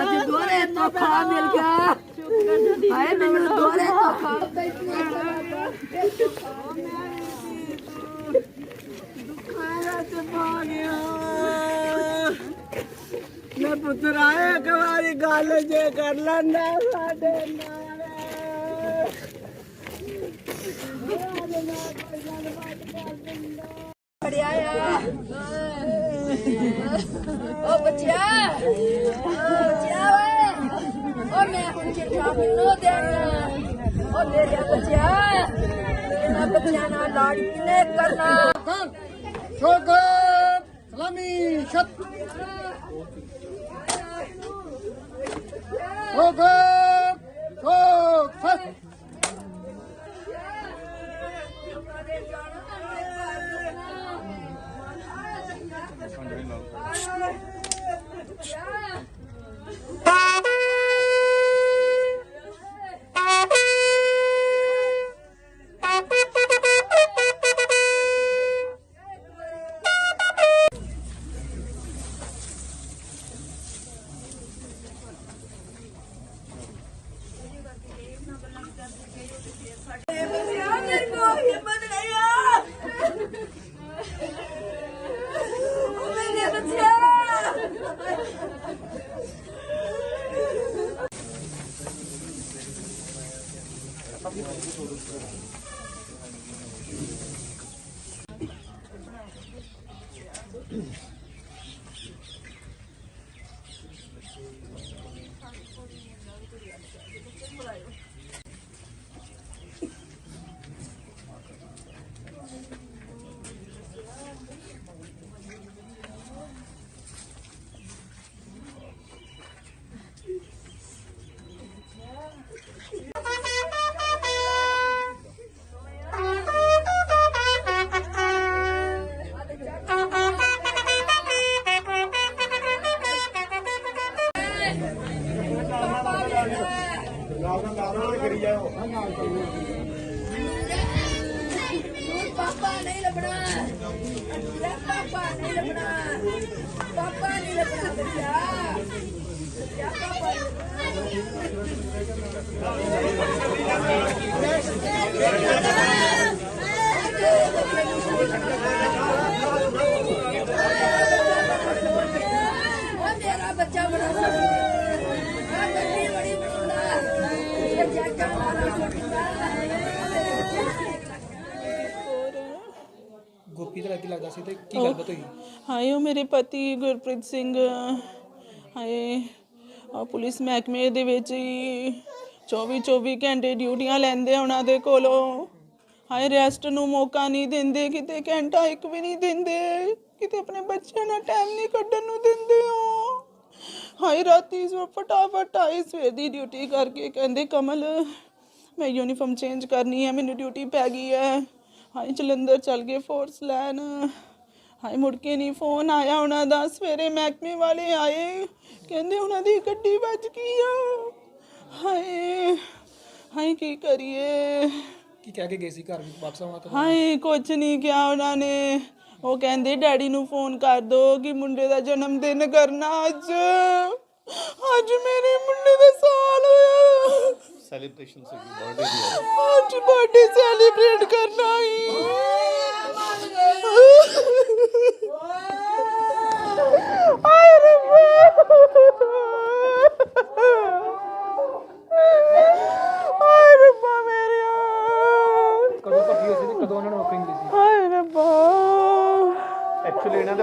ਅੱਜ ਦੋਰੇ ਤੋਖਾ ਮਿਲ ਗਿਆ। ਹਾਏ, ਮੈਨੂੰ ਦੋਰੇ ਤੋਖਾ ਮੈਂ ਪੁੱਤਰ ਆਏ ਇੱਕ ਵਾਰੀ ਗੱਲ ਜੇ ਕਰ ਲੈਂਦਾ ਸਾਡੇ ਨਾਲ। ਫੜਿਆ ਆ। ਓ ਬੱਚਿਆ। ਓ ਬੱਚਿਆ ਓਏ। ਓ ਮੈਂ ਹੁਣ ਚਿੱਠਾ ਮੈਨੂੰ ਦੇਣਾ ਓ ਮੇਰੇ ਬੱਚਿਆ। ਇਹਨਾਂ ਬੱਚਿਆਂ ਨਾਲ ਲਾੜ ਕਿਨੇ ਕਰਨਾ? ਸ਼ੋਗਤ ਸਲਾਮੀ ਸ਼ਤ ਸ਼ੋਗਤ ਸ਼ੋਕ ਫਤ ਮੇਰੇ Yeah, I think. ਗੋਪੀ ਦਾ ਕੀ ਲੱਗਦਾ ਸੀ ਤੇ ਕੀ ਗੱਲਬਾਤ ਹੋਈ? ਹਾਏ ਉਹ ਮੇਰੇ ਪਤੀ ਗੁਰਪ੍ਰੀਤ ਸਿੰਘ ਹਾਏ। ਆ ਪੁਲਿਸ ਮਹਿਕਮੇ ਦੇ ਵਿੱਚ ਹੀ 24 24 ਘੰਟੇ ਡਿਊਟੀਆਂ ਲੈਂਦੇ ਆ ਉਹਨਾਂ ਦੇ ਕੋਲੋਂ। ਹਾਏ ਰੈਸਟ ਨੂੰ ਮੌਕਾ ਨਹੀਂ ਦਿੰਦੇ, ਕਿਤੇ ਘੰਟਾ ਇੱਕ ਵੀ ਨਹੀਂ ਦਿੰਦੇ, ਕਿਤੇ ਆਪਣੇ ਬੱਚਿਆਂ ਨਾਲ ਟਾਈਮ ਨਹੀਂ ਕੱਢਣ ਨੂੰ ਦਿੰਦੇ ਹੋ ਹਾਏ, ਰਾਤੀ ਸਵੇਰ ਫਟਾਫਟ ਆਈ ਸਵੇਰ ਦੀ ਡਿਊਟੀ ਕਰਕੇ ਕਹਿੰਦੇ, ਕਮਲ, ਮੈਂ ਯੂਨੀਫਾਰਮ ਚੇਂਜ ਕਰਨੀ ਹੈ, ਮੈਨੂੰ ਡਿਊਟੀ ਪੈ ਗਈ ਹੈ। ਹਾਏ, ਜਲੰਧਰ ਚੱਲ ਗਏ ਫੋਰਸ ਲੈਣ। ਹਾਏ ਮੁੜ ਕੇ ਨਹੀਂ ਫੋਨ ਆਇਆ ਉਹਨਾਂ ਦਾ। ਸਵੇਰੇ ਮਹਿਕਮੇ ਵਾਲੇ ਆਏ ਕਹਿੰਦੇ ਉਹਨਾਂ ਦੀ ਗੱਡੀ ਵੱਜ ਗਈ ਆ। ਹਾਏ ਹਾਏ ਕੀ ਕਰੀਏ? ਕੀ ਕਹਿ ਕੇ ਗਏ ਸੀ ਘਰ ਵਾਪਸ ਆਉਣਾ ਤਾਂ ਹਾਏ ਕੁਝ ਨਹੀਂ ਕਿਹਾ ਉਹਨਾਂ ਨੇ। ਉਹ ਕਹਿੰਦੇ ਡੈਡੀ ਨੂੰ ਫੋਨ ਕਰ ਦੋ ਕਿ ਮੁੰਡੇ ਦਾ ਜਨਮ ਦਿਨ ਕਰਨਾ ਅੱਜ। ਅੱਜ ਮੇਰੇ ਮੁੰਡੇ ਦਾ ਸਾਲ ਹੋਇਆ। ਸੈਲੀਬ੍ਰੇਸ਼ਨ ਸੀ ਬਰਥਡੇ ਦੀ ਅੱਜ ਬਰਥਡੇ ਸੈਲੀਬ੍ਰੇਟ ਕਰਨਾ ਹੀ ਆਏ ਰੱਬਾ ਆਏ ਰੱਬਾ ਮੇਰਿਆ ਕਦੋਂ ਭਰਤੀ ਹੋਈ ਸੀ ਤੇ ਕਦੋਂ ਉਹਨਾਂ ਨੂੰ ਨੌਕਰੀ ਮਿਲੀ ਸੀ ਹਾਏ ਰੱਬਾ ਐਕਚੁਅਲੀ ਇਹਨਾਂ ਦੇ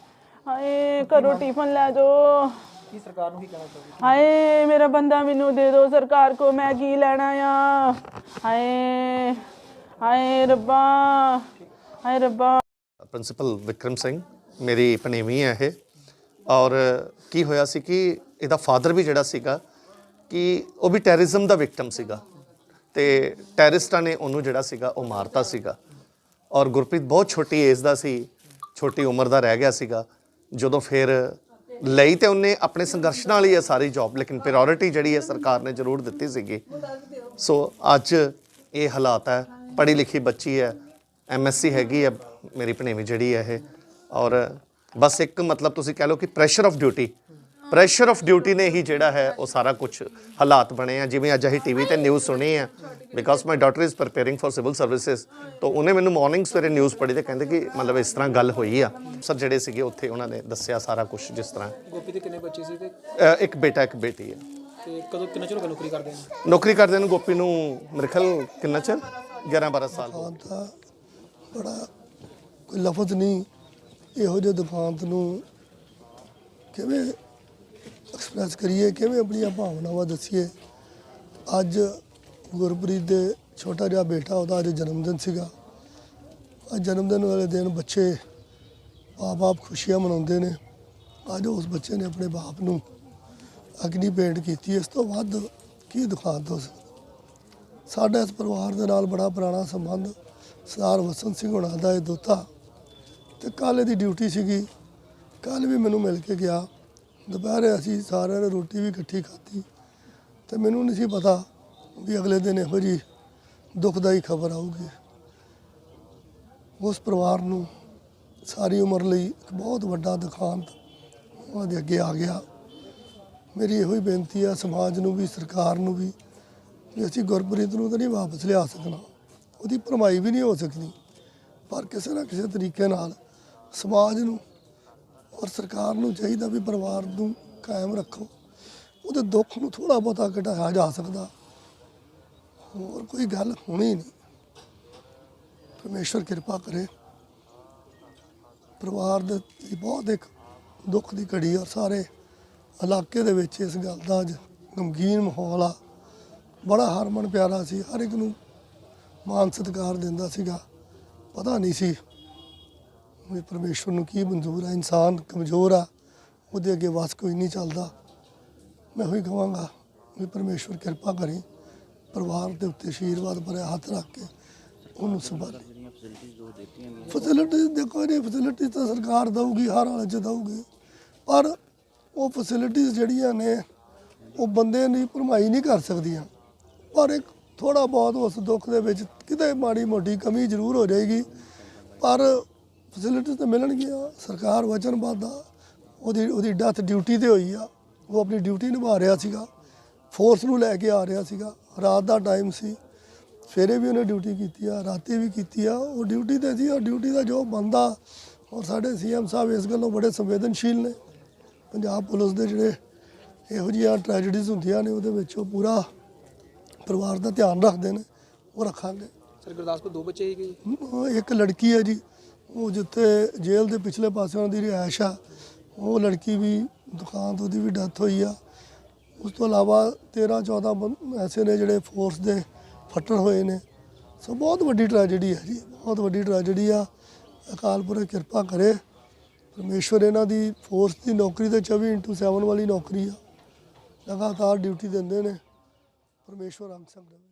ਹਾਏ ਘਰੋਂ ਟਿਫਨ ਲੈ ਜਾਓ। ਕੀ ਸਰਕਾਰ ਨੂੰ ਕੀ ਕਹਿਣਾ ਚਾਹੋਗੇ? ਹਾਏ ਮੇਰਾ ਬੰਦਾ ਮੈਨੂੰ ਦੇ ਦਿਓ ਸਰਕਾਰ ਕੋ ਮੈਂ ਕੀ ਲੈਣਾ ਆ? ਹਾਏ ਹਾਏ ਰੱਬਾ ਹਾਏ ਰੱਬਾ। ਪ੍ਰਿੰਸੀਪਲ ਵਿਕਰਮ ਸਿੰਘ ਮੇਰੀ ਭਣੇਵੀਂ ਹੈ ਇਹ। ਔਰ ਕੀ ਹੋਇਆ ਸੀ ਕਿ ਇਹਦਾ ਫਾਦਰ ਵੀ ਜਿਹੜਾ ਸੀਗਾ ਕਿ ਉਹ ਵੀ ਟੈਰਰਿਜ਼ਮ ਦਾ ਵਿਕਟਮ ਸੀਗਾ। ਤੇ ਟੈਰਰਿਸਟਾਂ ਨੇ ਉਹਨੂੰ ਜਿਹੜਾ ਸੀਗਾ ਉਹ ਮਾਰਤਾ ਸੀਗਾ। ਔਰ ਗੁਰਪ੍ਰੀਤ ਬਹੁਤ ਛੋਟੀ ਏਜ ਦਾ ਸੀ ਛੋਟੀ ਉਮਰ ਦਾ ਰਹਿ ਗਿਆ ਸੀਗਾ। ਜਦੋਂ ਫਿਰ ਲਈ ਤੇ ਉਹਨੇ ਆਪਣੇ ਸੰਘਰਸ਼ ਨਾਲ ਹੀ ਇਹ ਸਾਰੀ ਜੌਬ ਲੇਕਿਨ ਪ੍ਰਾਇੋਰਟੀ ਜਿਹੜੀ ਹੈ ਸਰਕਾਰ ਨੇ ਜ਼ਰੂਰ ਦਿੱਤੀ ਸੀਗੀ। ਸੋ ਅੱਜ ਇਹ ਹਾਲਾਤ ਹੈ, ਪੜ੍ਹੀ ਲਿਖੀ ਬੱਚੀ ਹੈ ਐਮਐਸਸੀ ਹੈਗੀ ਹੈ, ਮੇਰੀ ਭਣੇਵੀਂ ਜਿਹੜੀ ਹੈ ਇਹ। ਔਰ ਬਸ ਇੱਕ ਮਤਲਬ ਤੁਸੀਂ ਕਹਿ ਲਓ ਕਿ pressure of duty pressure of duty ਨੇ ਹੀ ਜਿਹੜਾ ਹੈ ਉਹ ਸਾਰਾ ਕੁਝ ਹਾਲਾਤ ਬਣੇ ਆ। ਜਿਵੇਂ ਅੱਜ ਅਸੀਂ ਟੀਵੀ ਤੇ ਨਿਊਜ਼ ਸੁਣੀ ਆ। Because my daughter is preparing for civil services ਤਾਂ ਉਹਨੇ ਮੈਨੂੰ ਮਾਰਨਿੰਗ ਸਵੇਰੇ ਨਿਊਜ਼ ਪੜ੍ਹੀ ਤੇ ਕਹਿੰਦੇ ਕਿ ਮਤਲਬ ਇਸ ਤਰ੍ਹਾਂ ਗੱਲ ਹੋਈ ਆ। ਸਰ ਜਿਹੜੇ ਸੀਗੇ ਉੱਥੇ ਉਹਨਾਂ ਨੇ ਦੱਸਿਆ ਸਾਰਾ ਕੁਝ ਜਿਸ ਤਰ੍ਹਾਂ। ਗੋਪੀ ਦੇ ਕਿੰਨੇ ਬੱਚੇ ਸੀ ਤੇ ਅ, ਇੱਕ ਬੇਟਾ ਇੱਕ ਬੇਟੀ ਹੈ ਤੇ ਕਦੋਂ ਕਿੰਨਾ ਚਿਰ ਹੋ ਗਿਆ ਨੌਕਰੀ ਕਰਦੇ ਨੇ? ਨੌਕਰੀ ਕਰਦੇ ਨੂੰ ਗੋਪੀ ਨੂੰ ਮੇਰੇ ਖਿਆਲ ਕਿੰਨਾ ਚਿਰ? 11 12 ਸਾਲ ਹੋ ਗਏ। ਤਾਂ ਬੜਾ ਕੋਈ ਲਫ਼ਜ਼ ਨਹੀਂ। ਇਹੋ ਜਿਹੇ ਦੁਖਾਂਤ ਨੂੰ ਕਿਵੇਂ ਐਕਸਪ੍ਰੈਸ ਕਰੀਏ, ਕਿਵੇਂ ਆਪਣੀਆਂ ਭਾਵਨਾਵਾਂ ਦੱਸੀਏ। ਅੱਜ ਗੁਰਪ੍ਰੀਤ ਦੇ ਛੋਟਾ ਜਿਹਾ ਬੇਟਾ, ਉਹਦਾ ਅੱਜ ਜਨਮ ਦਿਨ ਸੀਗਾ। ਅੱਜ ਜਨਮ ਦਿਨ ਵਾਲੇ ਦਿਨ ਬੱਚੇ ਆਪ ਬਾਪ ਖੁਸ਼ੀਆਂ ਮਨਾਉਂਦੇ ਨੇ। ਅੱਜ ਉਸ ਬੱਚੇ ਨੇ ਆਪਣੇ ਬਾਪ ਨੂੰ ਅਗਨੀ ਭੇਂਟ ਕੀਤੀ। ਇਸ ਤੋਂ ਵੱਧ ਕੀ ਦਿਖਾ ਹੋ ਸਾਡਾ ਇਸ ਪਰਿਵਾਰ ਦੇ ਨਾਲ ਬੜਾ ਪੁਰਾਣਾ ਸੰਬੰਧ ਸਰਦਾਰ ਵਸੰਤ ਸਿੰਘ ਹੋਣਾ ਦਾ ਇਹ ਦੋਤਾ। ਤੇ ਕੱਲ੍ਹ ਇਹਦੀ ਡਿਊਟੀ ਸੀਗੀ। ਕੱਲ ਵੀ ਮੈਨੂੰ ਮਿਲ ਕੇ ਗਿਆ। ਦੁਪਹਿਰੇ ਅਸੀਂ ਸਾਰਿਆਂ ਨੇ ਰੋਟੀ ਵੀ ਇਕੱਠੀ ਖਾਧੀ ਤੇ ਮੈਨੂੰ ਨਹੀਂ ਸੀ ਪਤਾ ਵੀ ਅਗਲੇ ਦਿਨ ਇਹੋ ਜੀ ਦੁਖਦਾਈ ਖਬਰ ਆਊਗੀ। ਉਸ ਪਰਿਵਾਰ ਨੂੰ ਸਾਰੀ ਉਮਰ ਲਈ ਇੱਕ ਬਹੁਤ ਵੱਡਾ ਦੁਖਾਂਤ ਉਹਨਾਂ ਦੇ ਅੱਗੇ ਆ ਗਿਆ। ਮੇਰੀ ਇਹੋ ਹੀ ਬੇਨਤੀ ਆ, ਸਮਾਜ ਨੂੰ ਵੀ, ਸਰਕਾਰ ਨੂੰ ਵੀ ਵੀ ਅਸੀਂ ਗੁਰਪ੍ਰੀਤ ਨੂੰ ਤਾਂ ਨਹੀਂ ਵਾਪਸ ਲਿਆ ਸਕਣਾ। ਉਹਦੀ ਭਰਮਾਈ ਵੀ ਨਹੀਂ ਹੋ ਸਕਦੀ। ਪਰ ਕਿਸੇ ਨਾ ਕਿਸੇ ਤਰੀਕੇ ਨਾਲ ਸਮਾਜ ਨੂੰ ਔਰ ਸਰਕਾਰ ਨੂੰ ਚਾਹੀਦਾ ਵੀ ਪਰਿਵਾਰ ਨੂੰ ਕਾਇਮ ਰੱਖੋ। ਉਹਦੇ ਦੁੱਖ ਨੂੰ ਥੋੜਾ ਬਹੁਤਾ ਘਟਾਇਆ ਜਾ ਸਕਦਾ। ਹੋਰ ਕੋਈ ਗੱਲ ਹੋਣੀ ਨਹੀਂ। ਪਰਮੇਸ਼ਵਰ ਕਿਰਪਾ ਕਰੇ। ਪਰਿਵਾਰ ਦੇ ਬਹੁਤ ਇੱਕ ਦੁੱਖ ਦੀ ਘੜੀ ਔਰ ਸਾਰੇ ਇਲਾਕੇ ਦੇ ਵਿੱਚ ਇਸ ਗੱਲ ਦਾ ਅੱਜ ਗਮਗੀਨ ਮਾਹੌਲ ਆ। ਬੜਾ ਹਰਮਨ ਪਿਆਰਾ ਸੀ। ਹਰ ਇੱਕ ਨੂੰ ਮਾਨ ਸਤਿਕਾਰ ਦਿੰਦਾ ਸੀਗਾ। ਪਤਾ ਨਹੀਂ ਸੀ ਵੀ ਪਰਮੇਸ਼ਵਰ ਨੂੰ ਕੀ ਮਨਜ਼ੂਰ ਆ, ਇਨਸਾਨ ਕਮਜ਼ੋਰ ਆ, ਉਹਦੇ ਅੱਗੇ ਵਸ ਕੋਈ ਨਹੀਂ ਚੱਲਦਾ। ਮੈਂ ਉਹੀ ਕਹਾਂਗਾ ਵੀ ਪਰਮੇਸ਼ਵਰ ਕਿਰਪਾ ਕਰੇ, ਪਰਿਵਾਰ ਦੇ ਉੱਤੇ ਆਸ਼ੀਰਵਾਦ ਭਰਿਆ ਹੱਥ ਰੱਖ ਕੇ ਉਹਨੂੰ ਸੰਭਾਲੇ। ਫੈਸਿਲਿਟੀ ਦੇਖੋ ਇਹ ਫੈਸਿਲਿਟੀ ਤਾਂ ਸਰਕਾਰ ਦਊਗੀ, ਹਰ ਹਾਲਤ 'ਚ ਦਊਗੀ, ਪਰ ਉਹ ਫੈਸਿਲਿਟੀਆਂ ਜਿਹੜੀਆਂ ਨੇ, ਉਹ ਬੰਦੇ ਦੀ ਭਰਮਾਈ ਨਹੀਂ ਕਰ ਸਕਦੀਆਂ। ਪਰ ਇੱਕ ਥੋੜਾ ਬਹੁਤ ਉਸ ਦੁੱਖ ਦੇ ਵਿੱਚ ਕਿਤੇ ਮਾੜੀ ਮੋਟੀ ਕਮੀ ਜ਼ਰੂਰ ਹੋ ਜਾਏਗੀ, ਪਰ ਫੈਸਿਲਿਟੀਆਂ ਤਾਂ ਮਿਲਣਗੀਆਂ ਸਰਕਾਰ ਵਚਨਬੱਧ ਆ ਉਹਦੀ ਉਹਦੀ ਡੈਥ ਡਿਊਟੀ ਤੇ ਹੋਈ ਆ ਉਹ ਆਪਣੀ ਡਿਊਟੀ ਨਿਭਾ ਰਿਹਾ ਸੀਗਾ ਫੋਰਸ ਨੂੰ ਲੈ ਕੇ ਆ ਰਿਹਾ ਸੀਗਾ ਰਾਤ ਦਾ ਟਾਈਮ ਸੀ ਸਵੇਰੇ ਵੀ ਉਹਨੇ ਡਿਊਟੀ ਕੀਤੀ ਆ ਰਾਤੀ ਵੀ ਕੀਤੀ ਆ ਉਹ ਡਿਊਟੀ ਤੇ ਸੀ ਉਹ ਡਿਊਟੀ ਦਾ ਜੋ ਬੰਦਾ ਔਰ ਸਾਡੇ ਸੀਐਮ ਸਾਹਿਬ ਇਸ ਗੱਲੋਂ ਬੜੇ ਸੰਵੇਦਨਸ਼ੀਲ ਨੇ ਪੰਜਾਬ ਪੁਲਿਸ ਦੇ ਜਿਹੜੇ ਇਹੋ ਜਿਹੀਆਂ ਟ੍ਰੈਜਡੀਜ਼ ਹੁੰਦੀਆਂ ਨੇ ਉਹਦੇ ਵਿੱਚ ਉਹ ਪੂਰਾ ਪਰਿਵਾਰ ਦਾ ਧਿਆਨ ਰੱਖਦੇ ਨੇ ਉਹ ਰੱਖਾਂਗੇ। ਸਰ ਗੁਰਦਾਸਪੁਰ ਦੋ ਬੱਚੇ ਜੀ? ਉਹ ਇੱਕ ਲੜਕੀ ਹੈ ਜੀ ਉਹ ਜਿੱਥੇ ਜੇਲ੍ਹ ਦੇ ਪਿਛਲੇ ਪਾਸੇ ਉਹਨਾਂ ਦੀ ਰਿਹਾਇਸ਼ ਆ, ਉਹ ਲੜਕੀ ਵੀ ਦੁਕਾਨ ਤੋਂ ਉਹਦੀ ਵੀ ਡੈਥ ਹੋਈ ਆ। ਉਸ ਤੋਂ ਇਲਾਵਾ 13 14 ਬੰ- ਐਸੇ ਨੇ ਜਿਹੜੇ ਫੋਰਸ ਦੇ ਫੱਟੜ ਹੋਏ ਨੇ। ਸੋ ਬਹੁਤ ਵੱਡੀ ਟ੍ਰੈਜੇਡੀ ਹੈ ਜੀ, ਬਹੁਤ ਵੱਡੀ ਟ੍ਰੈਜੇਡੀ ਆ। ਅਕਾਲ ਪੁਰਖ ਕਿਰਪਾ ਕਰੇ। ਪਰਮੇਸ਼ਵਰ ਇਹਨਾਂ ਦੀ ਫੋਰਸ ਦੀ ਨੌਕਰੀ ਤੇ 24/7 ਵਾਲੀ ਨੌਕਰੀ ਆ। ਲਗਾਤਾਰ ਡਿਊਟੀ ਦਿੰਦੇ ਨੇ। ਪਰਮੇਸ਼ਵਰ ਅੰਗ ਸੰਗ ਦੇਵੇ